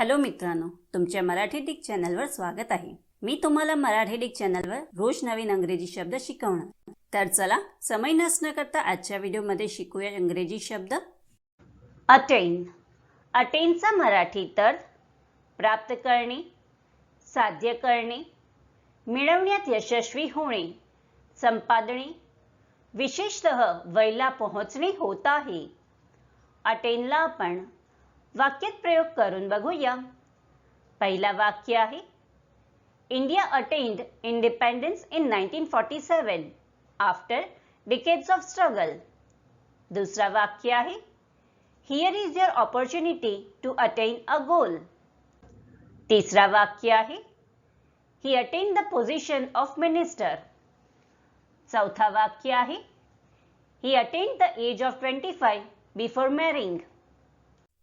Hello मित्रांनो तुमच्या Marathi Dick चॅनलवर स्वागत आहे. मी तुम्हाला मराठी डिक चॅनलवर रोज नवीन अंग्रेजी शब्द शिकवणार. तर चला समय नसणं करता आजच्या व्हिडिओमध्ये शिकूया इंग्रजी शब्द. अटेन. अटेनचा मराठी तर प्राप्त करणे साध्य करणे मिळवण्यात यशस्वी होणे संपादने विशेषतः वयला पोहोचणे होत आहे. अटेनला आपण वाक्यात प्रयोग करून बघूया. पहिला वाक्य आहे India attained independence in 1947 after decades of struggle. दुसरा वाक्य आहे here is your opportunity to attain a goal. तिसरा वाक्य आहे he attain the position of minister चौथा वाक्य आहे he attain the age of twenty five before marrying